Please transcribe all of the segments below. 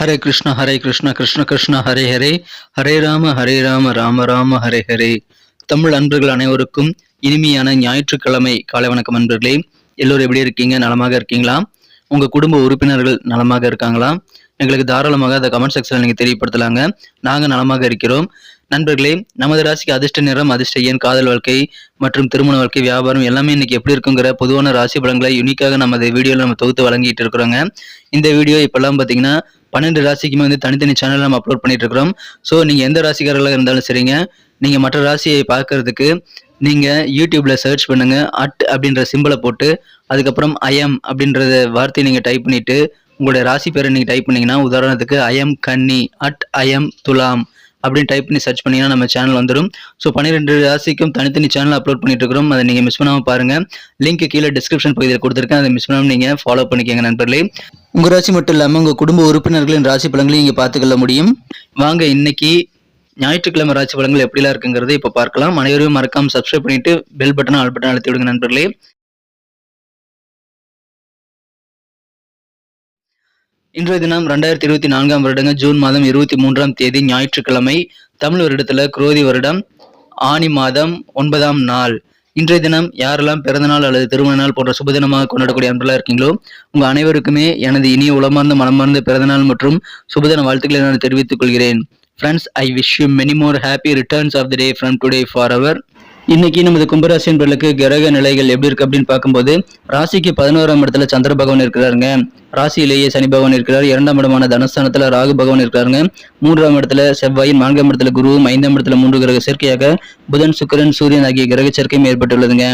ஹரே கிருஷ்ண ஹரே கிருஷ்ண கிருஷ்ண கிருஷ்ண ஹரே ஹரே. ஹரே ராம ஹரே ராம ராம ராம ஹரே ஹரே. தமிழ் அன்பர்கள் அனைவருக்கும் இனிமையான ஞாயிற்றுக்கிழமை காலை வணக்கம் அன்பர்களே. எல்லோரும் எப்படி இருக்கீங்க? நலமாக இருக்கீங்களா? உங்க குடும்ப உறுப்பினர்கள் நலமாக இருக்காங்களா? எங்களுக்கு தாராளமாக அதை கமெண்ட் செக்ஷனில் நீங்கள் தெரியப்படுத்தலாங்க. நாங்கள் நலமாக இருக்கிறோம். நண்பர்களே நமது ராசிக்கு அதிர்ஷ்ட நிறம் அதிர்ஷ்ட எண் காதல் வாழ்க்கை மற்றும் திருமண வாழ்க்கை வியாபாரம் எல்லாமே இன்னைக்கு எப்படி இருக்குங்கிற பொதுவான ராசி பலன்களை யூனிக்காக நமது வீடியோவில் நம்ம தொகுத்து வழங்கிட்டு இருக்கிறோங்க. இந்த வீடியோ இப்போல்லாம் பார்த்தீங்கன்னா பன்னெண்டு ராசிக்குமே வந்து தனித்தனி சேனல் நம்ம அப்லோட் பண்ணிட்டு இருக்கிறோம். ஸோ நீங்கள் எந்த ராசிக்காரர்களாக இருந்தாலும் சரிங்க. நீங்கள் மற்ற ராசியை பார்க்கறதுக்கு நீங்கள் யூடியூப்பில் சர்ச் பண்ணுங்கள் அட் அப்படின்ற சிம்பிளை போட்டு அதுக்கப்புறம் ஐஎம் அப்படின்றத வார்த்தையை நீங்கள் டைப் பண்ணிவிட்டு உங்களுடைய ராசி பேரை நீங்கள் டைப் பண்ணிங்கன்னா உதாரணத்துக்கு ஐஎம் கன்னி அட் ஐஎம் துலாம். அப்படின்னு டைப் பண்ணி சர்ச் பண்ணீங்கன்னா நம்ம சேனல் வந்துடும் ஸோ பன்னிரெண்டு ராசிக்கும் தனித்தனி சேனல் அப்லோட் பண்ணிட்டு இருக்கிறோம் அதை நீங்கள் மிஸ் பண்ணாமல் பாருங்க. லிங்க் கீழே டிஸ்கிரிப்ஷன் பகுதியில் கொடுத்துருக்கேன். அதை மிஸ் பண்ணாமல் நீங்கள் ஃபாலோ பண்ணிக்கோங்க நண்பர்களே. உங்கள் ராசி மட்டும் இல்லாமல் உங்கள் குடும்ப உறுப்பினர்களின் ராசி பலன்களையும் இங்கே பார்த்துக்கொள்ள முடியும். வாங்க இன்னைக்கு ஞாயிற்றுக்கிழமை ராசி பலன்கள் எப்படிலாம் இருக்குங்கிறத இப்போ பார்க்கலாம். அனைவரும் மறக்காமல் சப்ஸ்கிரைப் பண்ணிட்டு பெல் பட்டன் ஆல் பட்டன் அழுத்தி விடுங்க நண்பர்களே. இன்றைய தினம் ரெண்டாயிரத்தி இருபத்தி நான்காம் வருடங்க ஜூன் மாதம் இருபத்தி மூன்றாம் தேதி ஞாயிற்றுக்கிழமை தமிழ் வருடத்துல குரோதி வருடம் ஆனி மாதம் ஒன்பதாம் நாள். இன்றைய தினம் யாரெல்லாம் பிறந்தநாள் அல்லது திருமண நாள் போன்ற சுபதினமாக கொண்டாடக்கூடிய அன்பெல்லாம் இருக்கீங்களோ உங்கள் அனைவருக்குமே எனது இனிய உளமார்ந்த மனமார்ந்த பிறந்தநாள் மற்றும் சுபதின வாழ்த்துக்களை நான் தெரிவித்துக் கொள்கிறேன். Friends I wish you many more happy returns of the day from today for our இன்னைக்கு நமது கும்பராசி என்பர்களுக்கு கிரக நிலைகள் எப்படி இருக்கு அப்படின்னு பார்க்கும்போது ராசிக்கு பதினோராம் இடத்துல சந்திர பகவான் இருக்கிறாருங்க. ராசியிலேயே சனி பகவான் இருக்கிறார். இரண்டாம் இடமான தனஸ்தானத்துல ராகு பகவான் இருக்கிறாருங்க மூன்றாம் இடத்துல செவ்வாய் நான்காம் இடத்துல குருவும் ஐந்தாம் இடத்துல மூன்று கிரக சேர்க்கையாக புதன் சுக்கிரன் சூரியன் ஆகிய கிரக சேர்க்கையும் ஏற்பட்டுள்ளதுங்க.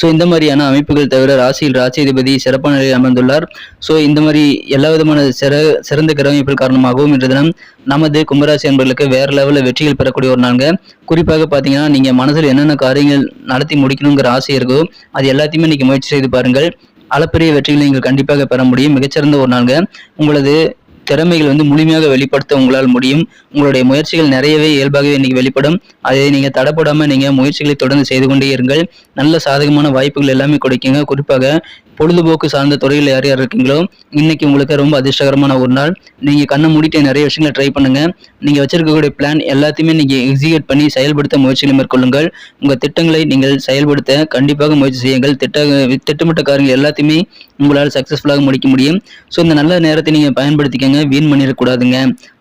ஸோ இந்த மாதிரியான அமைப்புகள் தவிர ராசியில் ராசியதிபதி சிறப்பான நிலையில் அமர்ந்துள்ளார். ஸோ இந்த மாதிரி எல்லா விதமான சிற சிறந்த கிரகமைப்புகள் காரணமாகவும் இன்று தினம் நமது கும்பராசி என்பர்களுக்கு வேற லெவலில் வெற்றிகள் பெறக்கூடிய ஒரு நாளுங்க. குறிப்பாக பார்த்தீங்கன்னா நீங்க மனசில் என்னென்ன காரியங்கள் நடத்தி முடிக்கணுங்கிற ஆசை இருக்கோ அது எல்லாத்தையுமே இன்னைக்கு முயற்சி செய்து பாருங்கள். அளப்பரிய வெற்றிகளை நீங்கள் கண்டிப்பாக பெற முடியும். மிகச்சிறந்த ஒரு நாளுங்க. உங்களது திறமைகள் வந்து முழுமையாக வெளிப்படுத்த உங்களால் முடியும். உங்களுடைய முயற்சிகள் நிறையவே இயல்பாகவே இன்னைக்கு வெளிப்படும். அதை நீங்கள் தடப்படாமல் நீங்கள் முயற்சிகளை தொடர்ந்து செய்து கொண்டே இருங்கள். நல்ல சாதகமான வாய்ப்புகள் எல்லாமே கொடுக்குங்க. குறிப்பாக பொழுதுபோக்கு சார்ந்த துறையில் யார் யார் இருக்கீங்களோ இன்னைக்கு உங்களுக்கு ரொம்ப அதிர்ஷ்டகரமான ஒரு நாள். நீங்கள் கண்ணை மூடிட்டு நிறைய விஷயங்களை ட்ரை பண்ணுங்க. நீங்கள் வச்சிருக்கக்கூடிய பிளான் எல்லாத்தையுமே நீங்கள் எக்ஸிக்யூட் பண்ணி செயல்படுத்த முயற்சிகளை மேற்கொள்ளுங்கள். உங்கள் திட்டங்களை நீங்கள் செயல்படுத்த கண்டிப்பாக முயற்சி செய்யுங்கள். திட்ட திட்டமிட்ட காரியங்கள் எல்லாத்தையுமே உங்களால் சக்ஸஸ்ஃபுல்லாக முடிக்க முடியும். ஸோ இந்த நல்ல நேரத்தை நீங்கள் பயன்படுத்திக்கங்க. வீண் பண்ணிடக்கூடாதுங்க.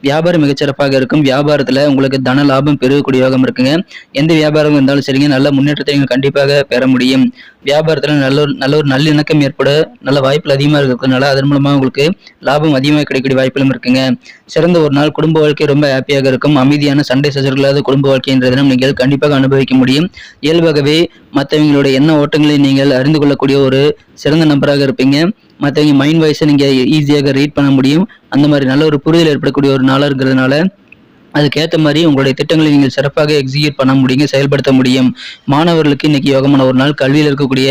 வியாபாரம் மிகச்சிறப்பாக இருக்கும். வியாபாரத்தில் உங்களுக்கு தன லாபம் பெருகக்கூடிய யோகம் இருக்குங்க. எந்த வியாபாரம் இருந்தாலும் சரிங்க. நல்ல முன்னேற்றத்தை நீங்கள் கண்டிப்பாக பெற முடியும். வியாபாரத்தில் நல்ல ஒரு நல்ல ஒரு நல்லிணக்கம் ஏற்பட நல்ல வாய்ப்புகள் அதிகமாக இருக்கிறதுனால அதன் மூலமாக உங்களுக்கு லாபம் அதிகமாக கிடைக்கக்கூடிய வாய்ப்புகளும் இருக்குங்க. சிறந்த ஒரு நாள் குடும்ப வாழ்க்கை ரொம்ப ஹாப்பியாக இருக்கும். அமைதியான சண்டை சச்சரவில்லாத குடும்ப வாழ்க்கை தினம் நீங்கள் கண்டிப்பாக அனுபவிக்க முடியும். இயல்பாகவே மற்றவங்களுடைய எண்ண ஓட்டங்களை நீங்கள் அறிந்து கொள்ளக்கூடிய ஒரு சிறந்த நபராக இருப்பீங்க. மற்றவங்க மைண்ட் வாய்ஸை நீங்கள் ஈஸியாக ரீட் பண்ண முடியும். அந்த மாதிரி நல்ல ஒரு புரிதல் ஏற்படக்கூடிய ஒரு நாளாக இருக்கிறதுனால அதுக்கேற்ற மாதிரி உங்களுடைய திட்டங்களை நீங்கள் சிறப்பாக எக்ஸிக்யூட் பண்ண முடியுங்க செயல்படுத்த முடியும். மாணவர்களுக்கு இன்னைக்கு யோகமான ஒரு நாள். கல்வியில் இருக்கக்கூடிய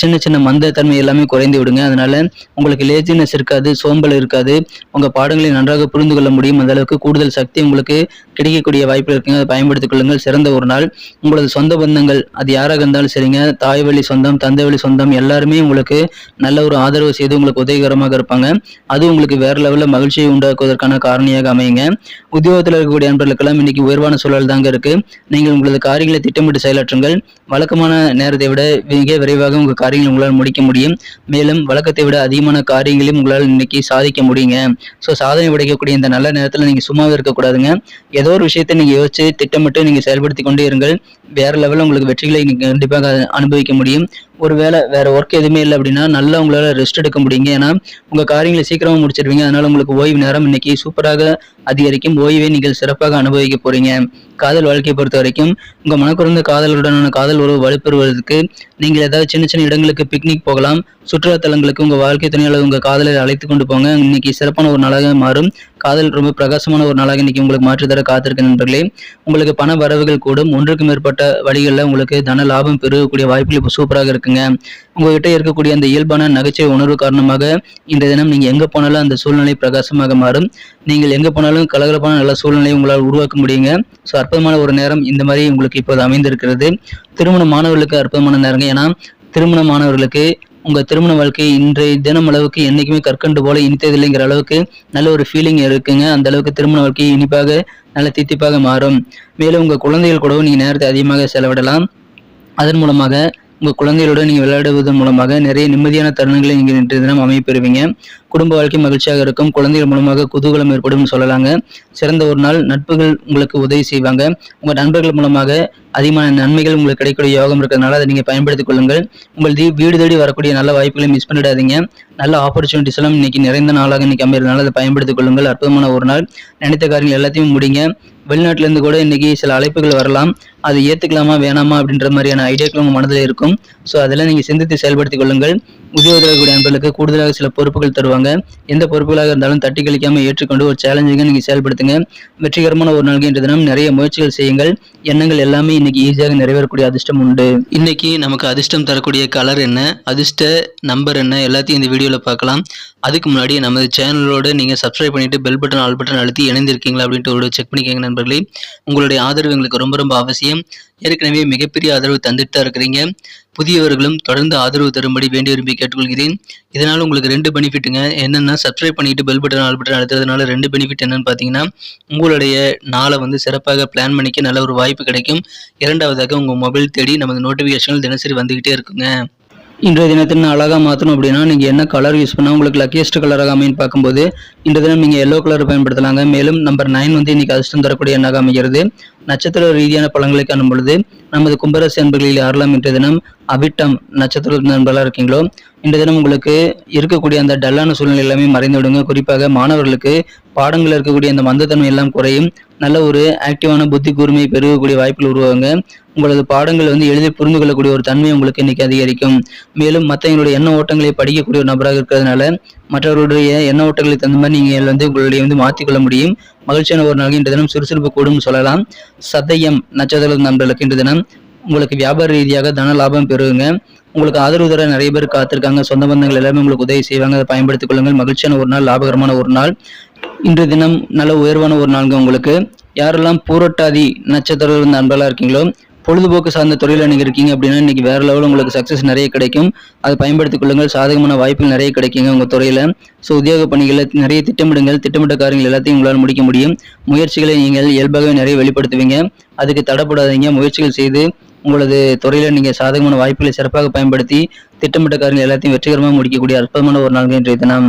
சின்ன சின்ன மந்தத்தன்மை எல்லாமே குறைந்து விடுங்க. அதனால உங்களுக்கு லேசினஸ் இருக்காது சோம்பல் இருக்காது. உங்க பாடங்களை நன்றாக புரிந்து கொள்ள முடியும். அந்த அளவுக்கு கூடுதல் சக்தி உங்களுக்கு கிடைக்கக்கூடிய வாய்ப்பு இருக்குங்க. அதை பயன்படுத்திக் கொள்ளுங்கள். சிறந்த ஒரு நாள். உங்களது சொந்த பந்தங்கள் அது யாராக இருந்தாலும் சரிங்க. தாய் வழி சொந்தம் தந்தை வழி சொந்தம் எல்லாருமே உங்களுக்கு நல்ல ஒரு ஆதரவு செய்து உங்களுக்கு உதவிகரமாக இருப்பாங்க. அது உங்களுக்கு வேற லெவலில் மகிழ்ச்சியை உண்டாக்குவதற்கான காரணியாக அமையுங்க. உத்தியோகத்தில் இருக்கக்கூடிய நண்பர்களுக்கெல்லாம் இன்னைக்கு உயர்வான சூழல் தாங்க இருக்கு. நீங்கள் உங்களது காரியங்களை திட்டமிட்டு செயலாற்றுங்கள். வழக்கமான நேரத்தை விட மிக விரைவாக உங்கள் காரியங்கள் உங்களால் முடிக்க முடியும். மேலும் வழக்கத்தை விட அதிகமான காரியங்களையும் உங்களால் இன்னைக்கு சாதிக்க முடியுங்க. ஸோ சாதனை உடைக்கக்கூடிய இந்த நல்ல நேரத்தில் நீங்கள் சும்மாவே இருக்கக்கூடாதுங்க. ஏதோ ஒரு விஷயத்தை நீங்கள் யோசிச்சு திட்டமிட்டு நீங்கள் செயல்படுத்தி கொண்டே இருங்கள். வேற லெவலில் உங்களுக்கு வெற்றிகளை நீங்கள் கண்டிப்பாக அனுபவிக்க முடியும். ஒருவேளை வேற ஒர்க் எதுவுமே இல்லை அப்படின்னா நல்லா உங்களால் ரெஸ்ட் எடுக்க முடியுங்க. ஏன்னா உங்கள் காரியங்களை சீக்கிரமாக முடிச்சிருவீங்க. அதனால உங்களுக்கு ஓய்வு நேரம் இன்னைக்கு சூப்பராக அதிகரிக்கும். ஓய்வை நீங்கள் சிறப்பாக அனுபவிக்க போறீங்க. காதல் வாழ்க்கையை பொறுத்த வரைக்கும் உங்கள் மனக்குறந்த காதலுடனான காதல் உறவு வலுப்பெறுவதற்கு நீங்கள் ஏதாவது சின்ன சின்ன இடங்களுக்கு பிக்னிக் போகலாம். சுற்றுலாத்தலங்களுக்கு உங்கள் வாழ்க்கை துணையாளர் உங்கள் காதலை அழைத்து கொண்டு போங்க. இன்னைக்கு சிறப்பான ஒரு நாளாக மாறும். காதல் ரொம்ப பிரகாசமான ஒரு நாளாக இன்னைக்கு உங்களுக்கு மாற்றுத்தர காத்திருக்க நண்பர்களே. உங்களுக்கு பண வரவுகள் கூடும். ஒன்றுக்கு மேற்பட்ட வழிகளில் உங்களுக்கு தன லாபம் பெருகக்கூடிய வாய்ப்புகள் இப்போ சூப்பராக இருக்குங்க. உங்ககிட்ட இருக்கக்கூடிய அந்த இயல்பான நகைச்சுவை உணர்வு காரணமாக இந்த தினம் நீங்கள் எங்கே போனாலும் அந்த சூழ்நிலை பிரகாசமாக மாறும். நீங்கள் எங்கே போனாலும் கலகலப்பான நல்ல சூழ்நிலையை உங்களால் உருவாக்க முடியுங்க. ஸோ அற்புதமான ஒரு நேரம் இந்த மாதிரி உங்களுக்கு இப்போது அமைந்திருக்கிறது. திருமண மாணவர்களுக்கு அற்புதமான நேரங்க. ஏன்னா திருமணமானவர்களுக்கு உங்கள் திருமண வாழ்க்கை இன்றைய தினம் அளவுக்கு என்றைக்குமே கற்கண்டு போல இனித்ததில்லைங்கிற அளவுக்கு நல்ல ஒரு ஃபீலிங் இருக்குங்க. அந்த அளவுக்கு திருமண வாழ்க்கை இனிப்பாக நல்ல தித்திப்பாக மாறும். மேலும் உங்கள் குழந்தைகள் கூடவும் நீங்கள் நேரத்தை அதிகமாக செலவிடலாம். அதன் மூலமாக உங்கள் குழந்தைகளோட நீங்கள் விளையாடுவதன் மூலமாக நிறைய நிம்மதியான தருணங்களை நீங்கள் இன்றைய தினம் அமைய பெறுவீங்க குடும்ப வாழ்க்கை மகிழ்ச்சியாக இருக்கும். குழந்தைகள் மூலமாக குதூகலம் ஏற்படும் சொல்லலாங்க. சிறந்த ஒரு நாள் நட்புகள் உங்களுக்கு உதவி செய்வாங்க. உங்கள் நண்பர்கள் மூலமாக அதிகமான நன்மைகள் உங்களுக்கு கிடைக்கக்கூடிய யோகம் இருக்கிறதுனால அதை நீங்கள் பயன்படுத்திக் கொள்ளுங்கள். உங்கள் தீ வீடு தேடி வரக்கூடிய நல்ல வாய்ப்புகளை மிஸ் பண்ணிடாதீங்க. நல்ல ஆப்பர்ச்சுனிட்டிஸ் எல்லாம் இன்னைக்கு நிறைந்த நாளாக இன்னைக்கு அமைகிறதுனால அதை பயன்படுத்திக் கொள்ளுங்கள். அற்புதமான ஒரு நாள். நினைத்த காரியங்கள் எல்லாத்தையும் முடிங்க. வெளிநாட்டிலேருந்து கூட இன்னைக்கு சில அழைப்புகள் வரலாம். அது ஏற்றுக்கலாமா வேணாமா அப்படின்ற மாதிரியான ஐடியாக்கள் உங்கள் மனதில் இருக்கும். ஸோ அதெல்லாம் நீங்கள் சிந்தித்து செயல்படுத்திக் கொள்ளுங்கள். உத்தியோகத்தில் நண்பர்களுக்கு கூடுதலாக சில பொறுப்புகள் தருவாங்க. எந்த பொறுப்புகளாக இருந்தாலும் தட்டி கழிக்காம ஏற்றுக்கொண்டு ஒரு சேலஞ்சிங்க நீங்க செயல்படுத்துங்க. வெற்றிகரமான ஒரு நாள்கு இன்று தினம் நிறைய முயற்சிகள் செய்யுங்கள். எண்ணங்கள் எல்லாமே இன்னைக்கு ஈஸியாக நிறைவேறக்கூடிய அதிர்ஷ்டம் உண்டு. இன்னைக்கு நமக்கு அதிர்ஷ்டம் தரக்கூடிய கலர் என்ன? அதிர்ஷ்ட நம்பர் என்ன? எல்லாத்தையும் இந்த வீடியோவில் பார்க்கலாம். அதுக்கு முன்னாடி நமது சேனலோட நீங்கள் சப்ஸ்கிரைப் பண்ணிட்டு பெல் பட்டன் ஆல் பட்டன் அழுத்தி இணைந்திருக்கீங்களா அப்படின்ட்டு ஒரு செக் பண்ணிக்கோங்க நண்பர்களே. உங்களுடைய ஆதரவு எங்களுக்கு ரொம்ப ரொம்ப அவசியம். ஏற்கனவே மிகப்பெரிய ஆதரவு தந்துட்டு தான் இருக்கிறீங்க. புதியவர்களும் தொடர்ந்து ஆதரவு தரும்படி வேண்டி விரும்பி கேட்டுக்கொள்கிறேன். இதனால் உங்களுக்கு ரெண்டு பெனிஃபிட்டுங்க என்னென்னா சப்ஸ்கிரைப் பண்ணிட்டு பெல் பட்டன் ஆல் பட்டன் அழுத்துறதுனால ரெண்டு பெனிஃபிட் என்னன்னு பார்த்தீங்கன்னா உங்களுடைய நாளை வந்து சிறப்பாக பிளான் பண்ணிக்க நல்ல ஒரு வாய்ப்பு கிடைக்கும். இரண்டாவதாக உங்கள் மொபைல் தேடி நமது நோட்டிஃபிகேஷன்கள் தினசரி வந்துக்கிட்டே இருக்குங்க. இன்றைய தினத்தின் அழகாக மாற்றணும் அப்படின்னா நீங்கள் என்ன கலர் யூஸ் பண்ணால் உங்களுக்கு லக்கியஸ்ட் கலராக அமைன்னு பார்க்கும்போது இன்றைய தினம் நீங்கள் எல்லோ கலர் பயன்படுத்தலாங்க. மேலும் நம்பர் நைன் வந்து இன்றைக்கி அதிர்ஷ்டம் தரக்கூடிய எண்ணாக அமைகிறது. நட்சத்திர ரீதியான பழங்களை காணும் பொழுது நமது கும்பராசி அன்பர்களில் யாரெல்லாம் இன்றைய தினம் அவிட்டம் நட்சத்திர நண்பர்களாக இருக்கீங்களோ இன்றைய தினம் உங்களுக்கு இருக்கக்கூடிய அந்த டல்லான சூழ்நிலை எல்லாமே மறைந்துவிடுங்க. குறிப்பாக மாணவர்களுக்கு பாடங்களில் இருக்கக்கூடிய அந்த மந்தத்தன்மை எல்லாம் குறையும். நல்ல ஒரு ஆக்டிவான புத்தி கூர்மையை பெருகக்கூடிய வாய்ப்புகள் உருவாங்க உங்களது பாடங்கள் வந்து எளிதில் புரிந்து கொள்ளக்கூடிய ஒரு தன்மை உங்களுக்கு இன்னைக்கு அதிகரிக்கும். மேலும் மற்றவங்களுடைய எண்ண ஓட்டங்களை படிக்கக்கூடிய ஒரு நபராக இருக்கிறதுனால மற்றவர்களுடைய எண்ண ஓட்டங்களுக்கு தகுந்த மாதிரி நீங்கள் வந்து உங்களுடைய வந்து மாற்றிக்கொள்ள முடியும். மகிழ்ச்சியான ஒரு நாள் இன்று தினம் சுறுசுறுப்பு கூடும் சொல்லலாம். சதயம் நட்சத்திர நண்பர்களுக்கு இன்று தினம் உங்களுக்கு வியாபார ரீதியாக தன லாபம் பெறுங்க. உங்களுக்கு ஆதரவு தர நிறைய பேர் காத்திருக்காங்க. சொந்த பந்தங்கள் எல்லாமே உங்களுக்கு உதவி செய்வாங்க. அதை பயன்படுத்திக் கொள்ளுங்கள். மகிழ்ச்சியான ஒரு நாள் லாபகரமான ஒரு நாள். இன்று தினம் நல்ல உயர்வான ஒரு நாள்ங்க உங்களுக்கு. யாரெல்லாம் பூரட்டாதி நட்சத்திர நண்பர்களாக இருக்கீங்களோ பொழுதுபோக்கு சார்ந்த தொழிலில் நீங்கள் இருக்கீங்க அப்படின்னா இன்றைக்கி வேற லெவலில் உங்களுக்கு சக்ஸஸ் நிறைய கிடைக்கும். அதை பயன்படுத்திக் கொள்ளுங்கள். சாதகமான வாய்ப்புகள் நிறைய கிடைக்குங்க உங்கள் துறையில். ஸோ உத்தியோக பணிகளை நிறைய திட்டமிடுங்கள். திட்டமிட்ட காரியங்கள் எல்லாத்தையும் உங்களால் முடிக்க முடியும். முயற்சிகளை நீங்கள் இயல்பாகவே நிறைய வெளிப்படுத்துவீங்க. அதுக்கு தடப்படாதீங்க. முயற்சிகள் செய்து உங்களது துறையில் நீங்கள் சாதகமான வாய்ப்புகளை சிறப்பாக பயன்படுத்தி திட்டமிட்ட காரியங்கள் எல்லாத்தையும் வெற்றிகரமாக முடிக்கக்கூடிய அற்புதமான ஒரு நாள் இன்றைய தினம்.